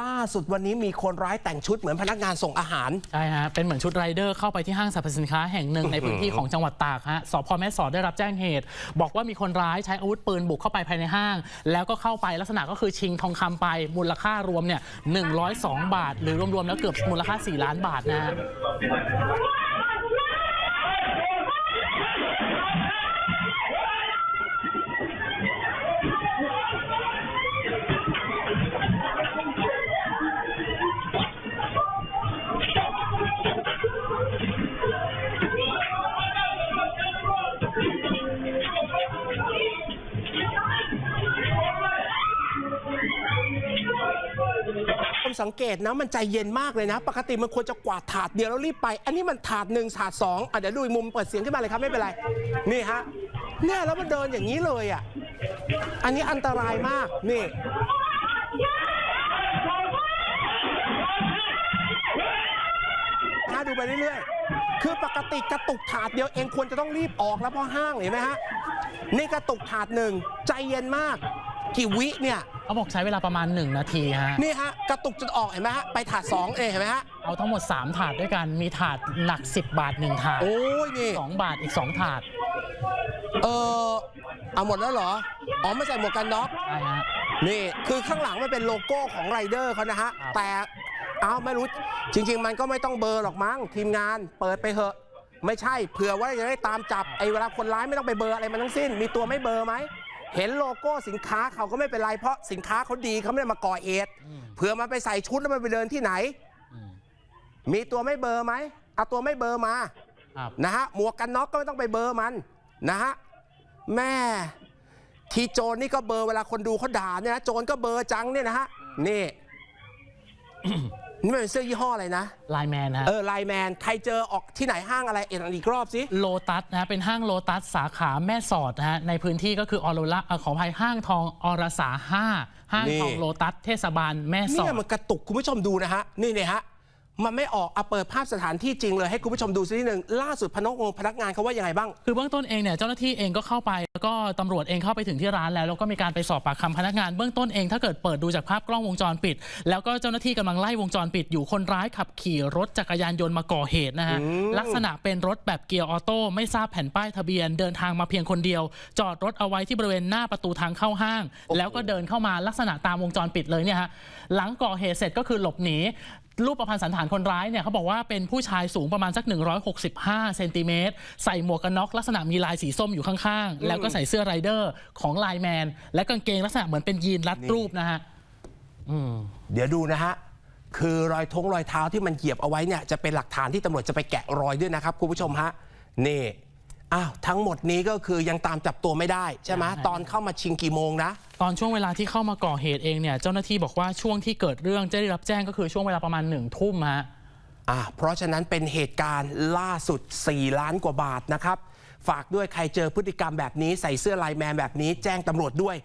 ล่าสุดวันนี้มีคนร้ายแต่งชุดเหมือนพนักงานส่งอาหาร ใช่ฮะ เป็นเหมือนชุดไรเดอร์เข้าไปที่ห้างสรรพสินค้าแห่งหนึ่งในพื้นที่ของจังหวัดตากฮะ สพแม่สอดได้รับแจ้งเหตุ บอกว่ามีคนร้ายใช้อาวุธปืนบุกเข้าไปภายในห้าง แล้วก็เข้าไปลักษณะก็คือชิงทองคำไปมูลค่ารวมเนี่ย102 บาท หรือรวมๆแล้วเกือบมูลค่า 4 ล้านบาทนะ ผมสังเกตนะมันใจเย็นมากเลยนะ ปกติมันควรจะกวาดถาดเดียวแล้วรีบไป อันนี้มันถาดหนึ่งถาดสองอะเดี๋ยวดูอีกมุมเปิดเสียงขึ้นมาเลยครับไม่เป็นไร นี่ฮะเนี่ยแล้วมันเดินอย่างนี้เลยอะอันนี้อันตรายมากนี่ถ้าดูไปเรื่อยๆ คือปกติกระตุกถาดเดียวเองควรจะต้องรีบออกแล้วเพราะห้างเห็นไหมฮะ นี่กระตุกถาดหนึ่งใจเย็นมาก กี่วิเนี่ยเขาบอกใช้เวลาประมาณ 1 นาทีฮะ นี่ฮะกระตุกจนออกเห็นไหมฮะไปถาดสองเองเห็นไหมฮะเอาทั้งหมด 3 ถาดด้วยกัน มีถาดหนัก 10 บาท 1 ถาดโอ้ยนี่2บาทอีก 2 ถาด เออเอาหมดแล้วเหรออ๋อไม่ใส่หมวกกันน็อกใช่ฮะ นี่คือข้างหลังมันเป็นโลโก้ของไรเดอร์เขานะฮะ ครับ แต่เอาไม่รู้จริง ๆ มันก็ไม่ต้องเบลอร์หรอกมั้งทีมงานเปิดไปเถอะ ไม่ใช่เผื่อว่าจะได้ตามจับไอ้เวลาคนร้ายไม่ต้องไปเบลอร์อะไรมันทั้งสิ้น มีตัวไม่เบลอร์ไหม เห็นโลโก้สินค้าเขาก็ไม่เป็นไรเพราะสินค้าเขาดีเขาไม่ได้มาก่อเหตุเผื่อมันไปใส่ชุดแล้วมันไปเดินที่ไหนอืมมีตัวไม่เบลอร์ไหมเอาตัวไม่เบลอร์มาครับนะฮะหมวกกันน็อกก็ไม่ต้องไปเบอร์มันนะฮะแม่ทีโจรนี่ก็เบอร์เวลาคนดูเขาด่าเนี่ยนะโจรก็เบอร์จังเนี่ยนะฮะนี่ นี่มันเป็นเสื้อยี่ห้ออะไรนะ ไลน์แมนฮะเออไลแมนใครเจอออกที่ไหนห้างอะไรเอ็นอีกรอบสิโลตัสนะฮะเป็นห้างโลตัสสาขาแม่สอดนะฮะในพื้นที่ก็คือออโรล่าขออภัยห้างทองอรสาห้าห้างทองโลตัสเทศบาลแม่สอเนี่ยดมันกระตุกคุณผู้ชมดูนะฮะนี่เนี่ยฮะ มันไม่ออกเอาเปิดภาพสถานที่จริงเลยให้คุณผู้ชมดูสักนิดหนึ่งล่าสุดพนักงานพนักงานเขาว่ายังไงบ้าง คือเบื้องต้นเองเนี่ยเจ้าหน้าที่เองก็เข้าไป แล้วก็ตำรวจเองเข้าไปถึงที่ร้านแล้วแล้วก็มีการไปสอบปากคำพนักงานเบื้องต้นเองถ้าเกิดเปิดดูจากภาพกล้องวงจรปิด แล้วก็เจ้าหน้าที่กำลังไล่วงจรปิดอยู่คนร้ายขับขี่รถจักรยานยนต์มาก่อเหตุนะฮะอืม ลักษณะเป็นรถแบบเกียร์ออโต้ไม่ทราบแผ่นป้ายทะเบียน เดินทางมาเพียงคนเดียว จอดรถเอาไว้ที่บริเวณหน้าประตูทางเข้าห้าง แล้วก็เดินเข้ามาลักษณะตามวงจรปิดเลยเนี่ยฮะหลังก่อเหตุเสร็จก็คือหลบหนี รูปประพันธ์สันฐานคนร้ายเนี่ยเขาบอกว่าเป็นผู้ชายสูงประมาณสัก 165 เซนติเมตรใส่หมวกกันน็อกลักษณะมีลายสีส้มอยู่ข้างๆ แล้วก็ใส่เสื้อไรเดอร์ของไลน์แมน และกางเกงลักษณะเหมือนเป็นยีนรัดรูปนะฮะอืมเดี๋ยวดูนะฮะ คือรอยทงรอยเท้าที่มันเหยียบเอาไว้เนี่ยจะเป็นหลักฐานที่ตำรวจจะไปแกะรอยด้วยนะครับคุณผู้ชมฮะนี่ อ้าวทั้งหมดนี้ก็คือยังตามจับตัวไม่ได้ใช่ไหมใช่ตอนเข้ามาชิงกี่โมงนะ ตอนช่วงเวลาที่เข้ามาก่อเหตุเองเนี่ยเจ้าหน้าที่บอกว่าช่วงที่เกิดเรื่องจะได้รับแจ้งก็คือช่วงเวลาประมาณหนึ่งทุ่มฮะอ่าเพราะฉะนั้นเป็นเหตุการณ์ล่าสุด 4 ล้านกว่าบาทนะครับ ฝากด้วยใครเจอพฤติกรรมแบบนี้ใส่เสื้อไลน์แมนแบบนี้แจ้งตำรวจด้วย